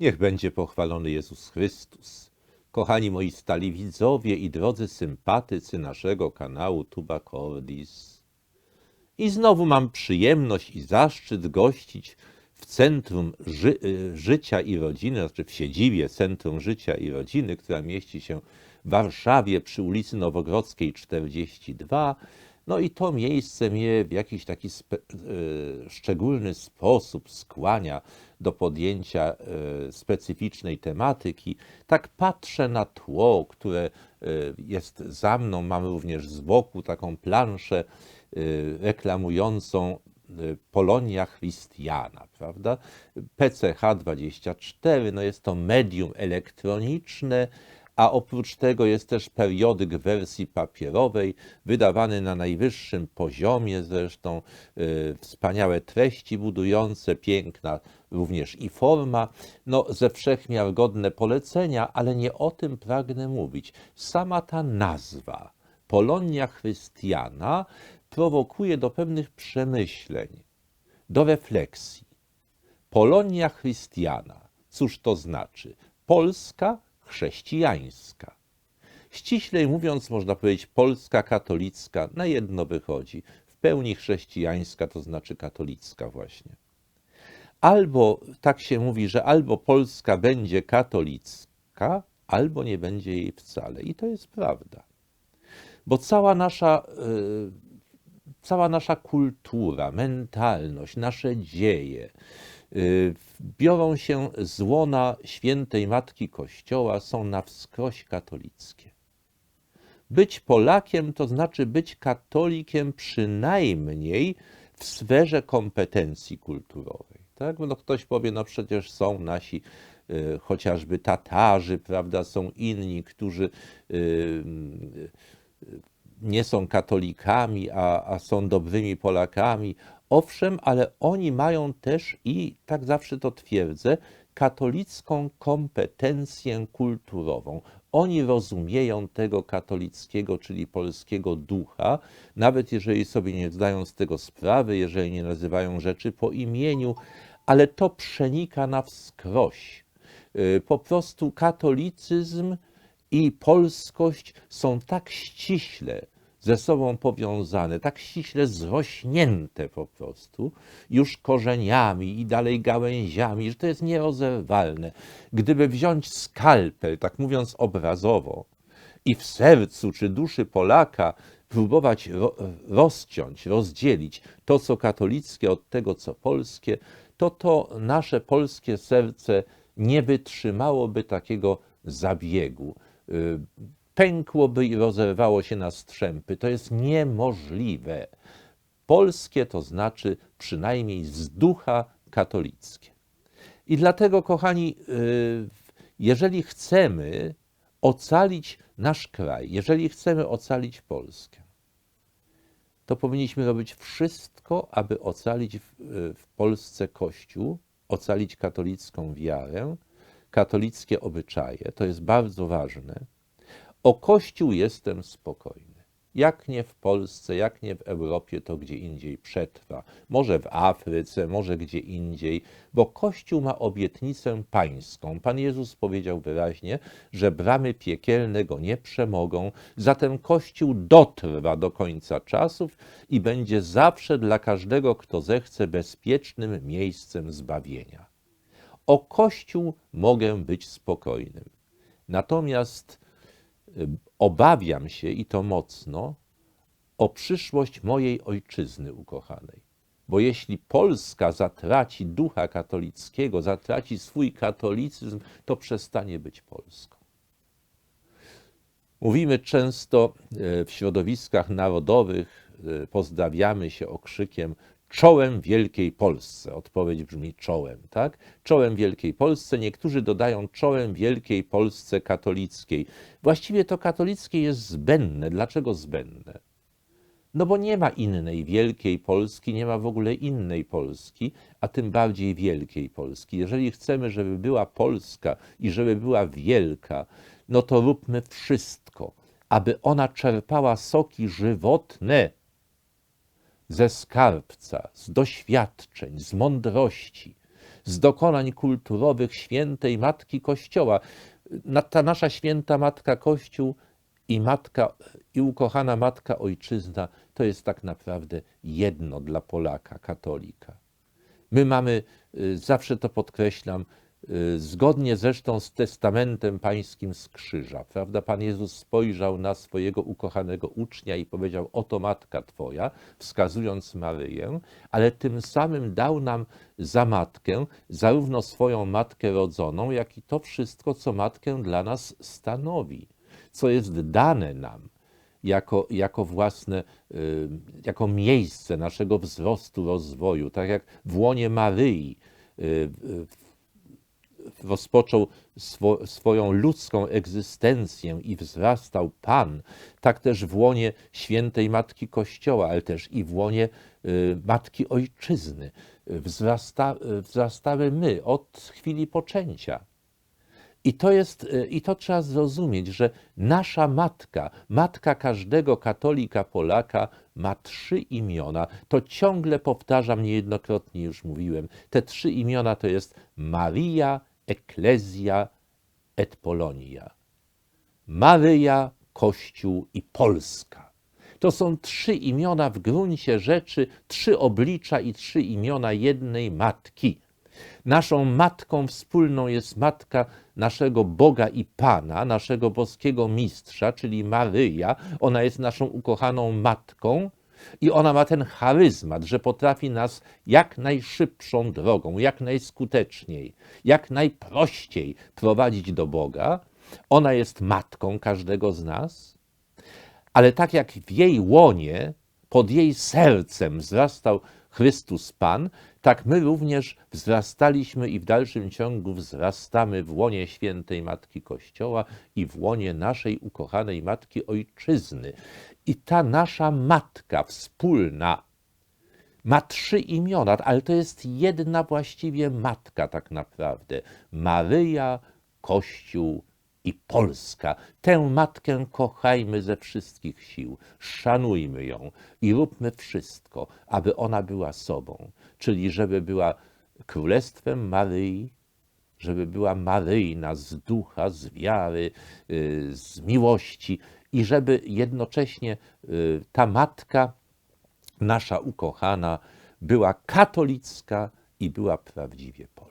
Niech będzie pochwalony Jezus Chrystus. Kochani moi stali widzowie i drodzy sympatycy naszego kanału Tuba Cordis. I znowu mam przyjemność i zaszczyt gościć w Centrum Ży y, Życia i Rodziny, znaczy w siedzibie Centrum Życia i Rodziny, która mieści się w Warszawie przy ulicy Nowogrodzkiej 42. No i to miejsce mnie w jakiś taki y, szczególny sposób skłania do podjęcia y, specyficznej tematyki. Tak patrzę na tło, które y, jest za mną. Mam również z boku taką planszę y, reklamującą Polonia Christiana, prawda? PCH 24, no jest to medium elektroniczne, a oprócz tego jest też periodyk w wersji papierowej, wydawany na najwyższym poziomie zresztą, y, wspaniałe treści budujące, piękna również i forma, no ze wszechmiar godne polecenia, ale nie o tym pragnę mówić. Sama ta nazwa, Polonia Chrystiana, prowokuje do pewnych przemyśleń, do refleksji. Polonia Chrystiana. Cóż to znaczy? Polska chrześcijańska. Ściślej mówiąc, można powiedzieć Polska katolicka, na jedno wychodzi. W pełni chrześcijańska to znaczy katolicka właśnie. Albo tak się mówi, że albo Polska będzie katolicka, albo nie będzie jej wcale. I to jest prawda. Bo cała nasza, y, cała nasza kultura, mentalność, nasze dzieje biorą się z łona świętej Matki Kościoła, są na wskroś katolickie. Być Polakiem to znaczy być katolikiem przynajmniej w sferze kompetencji kulturowej. Tak? No ktoś powie, no przecież są nasi y, chociażby Tatarzy, prawda, są inni, którzy y, nie są katolikami, a, a są dobrymi Polakami. Owszem, ale oni mają też i tak zawsze to twierdzę, katolicką kompetencję kulturową. Oni rozumieją tego katolickiego, czyli polskiego ducha, nawet jeżeli sobie nie zdają z tego sprawy, jeżeli nie nazywają rzeczy po imieniu, ale to przenika na wskroś. Y, Po prostu katolicyzm i polskość są tak ściśle ze sobą powiązane, tak ściśle zrośnięte po prostu, już korzeniami i dalej gałęziami, że to jest nierozerwalne. Gdyby wziąć skalpel, tak mówiąc obrazowo, i w sercu czy duszy Polaka próbować ro, rozciąć, rozdzielić to, co katolickie od tego, co polskie, to to nasze polskie serce nie wytrzymałoby takiego zabiegu. Pękłoby i rozerwało się na strzępy. To jest niemożliwe. Polskie to znaczy przynajmniej z ducha katolickie. I dlatego, kochani, y, jeżeli chcemy ocalić nasz kraj, jeżeli chcemy ocalić Polskę, to powinniśmy robić wszystko, aby ocalić w Polsce Kościół, ocalić katolicką wiarę, katolickie obyczaje. To jest bardzo ważne. O Kościół jestem spokojny. Jak nie w Polsce, jak nie w Europie, to gdzie indziej przetrwa. Może w Afryce, może gdzie indziej, bo Kościół ma obietnicę pańską. Pan Jezus powiedział wyraźnie, że bramy piekielne go nie przemogą, zatem Kościół dotrwa do końca czasów i będzie zawsze dla każdego, kto zechce, bezpiecznym miejscem zbawienia. O Kościół mogę być spokojnym. Natomiast obawiam się i to mocno o przyszłość mojej ojczyzny ukochanej. Bo jeśli Polska zatraci ducha katolickiego, zatraci swój katolicyzm, to przestanie być Polską. Mówimy często e, w środowiskach narodowych, e, pozdrawiamy się okrzykiem czołem Wielkiej Polsce. Odpowiedź brzmi czołem, tak? Czołem Wielkiej Polsce. Niektórzy dodają czołem Wielkiej Polsce katolickiej. Właściwie to katolickie jest zbędne. Dlaczego zbędne? No bo nie ma innej wielkiej Polski, nie ma w ogóle innej Polski, a tym bardziej wielkiej Polski. Jeżeli chcemy, żeby była Polska i żeby była wielka, no to róbmy wszystko, aby ona czerpała soki żywotne ze skarbca, z doświadczeń, z mądrości, z dokonań kulturowych świętej Matki Kościoła. Ta nasza święta Matka Kościół i matka, i ukochana Matka Ojczyzna to jest tak naprawdę jedno dla Polaka, katolika. My mamy, y, zawsze to podkreślam, zgodnie zresztą z testamentem pańskim z krzyża, prawda? Pan Jezus spojrzał na swojego ukochanego ucznia i powiedział: Oto matka twoja, wskazując Maryję, ale tym samym dał nam za matkę zarówno swoją matkę rodzoną, jak i to wszystko, co matkę dla nas stanowi, co jest dane nam jako, jako własne, y, jako miejsce naszego wzrostu, rozwoju. Tak jak w łonie Maryi y, y, rozpoczął swo, swoją ludzką egzystencję i wzrastał Pan, tak też w łonie świętej Matki Kościoła, ale też i w łonie y, Matki Ojczyzny wzrasta, wzrastamy my od chwili poczęcia. I to jest, y, i to trzeba zrozumieć, że nasza matka, matka każdego katolika Polaka ma trzy imiona. To ciągle powtarzam, niejednokrotnie już mówiłem. Te trzy imiona to jest Maria, Ecclesia et Polonia. Maryja, Kościół i Polska. To są trzy imiona w gruncie rzeczy, trzy oblicza i trzy imiona jednej matki. Naszą matką wspólną jest matka naszego Boga i Pana, naszego boskiego mistrza, czyli Maryja. Ona jest naszą ukochaną matką i ona ma ten charyzmat, że potrafi nas jak najszybszą drogą, jak najskuteczniej, jak najprościej prowadzić do Boga. Ona jest matką każdego z nas, ale tak jak w jej łonie, pod jej sercem wzrastał Chrystus Pan, tak my również wzrastaliśmy i w dalszym ciągu wzrastamy w łonie świętej Matki Kościoła i w łonie naszej ukochanej Matki Ojczyzny. I ta nasza Matka wspólna ma trzy imiona, ale to jest jedna właściwie Matka tak naprawdę. Maryja, Kościół i Polska. Tę matkę kochajmy ze wszystkich sił, szanujmy ją i róbmy wszystko, aby ona była sobą, czyli żeby była królestwem Maryi, żeby była Maryjna z ducha, z wiary, y, z miłości i żeby jednocześnie y, ta matka, nasza ukochana, była katolicka i była prawdziwie polska.